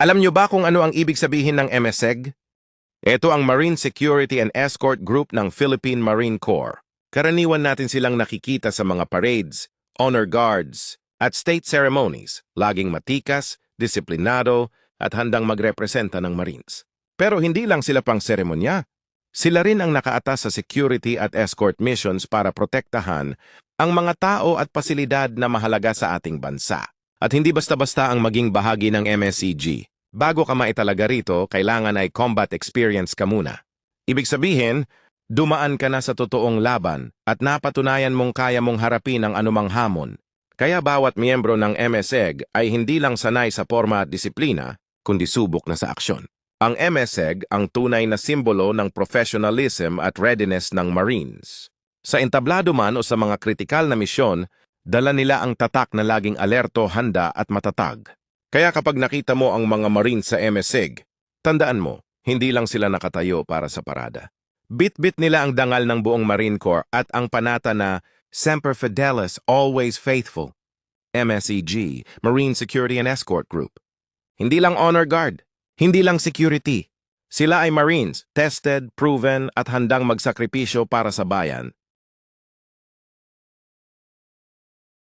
Alam nyo ba kung ano ang ibig sabihin ng MSEG? Ito ang Marine Security and Escort Group ng Philippine Marine Corps. Karaniwan natin silang nakikita sa mga parades, honor guards, at state ceremonies, laging matikas, disiplinado, at handang magrepresenta ng Marines. Pero hindi lang sila pang seremonya. Sila rin ang nakaatas sa security at escort missions para protektahan ang mga tao at pasilidad na mahalaga sa ating bansa. At hindi basta-basta ang maging bahagi ng MSCG. Bago ka maitalaga rito, kailangan ay combat experience ka muna. Ibig sabihin, dumaan ka na sa totoong laban at napatunayan mong kaya mong harapin ang anumang hamon. Kaya bawat miyembro ng MSEG ay hindi lang sanay sa forma at disiplina, kundi subok na sa aksyon. Ang MSEG ang tunay na simbolo ng professionalism at readiness ng Marines. Sa entablado man o sa mga kritikal na misyon, dala nila ang tatak na laging alerto, handa at matatag. Kaya kapag nakita mo ang mga Marines sa MSEG, tandaan mo, hindi lang sila nakatayo para sa parada. Bit-bit nila ang dangal ng buong Marine Corps at ang panata na Semper Fidelis, Always Faithful. MSEG, Marine Security and Escort Group. Hindi lang honor guard, hindi lang security. Sila ay Marines, tested, proven at handang magsakripisyo para sa bayan.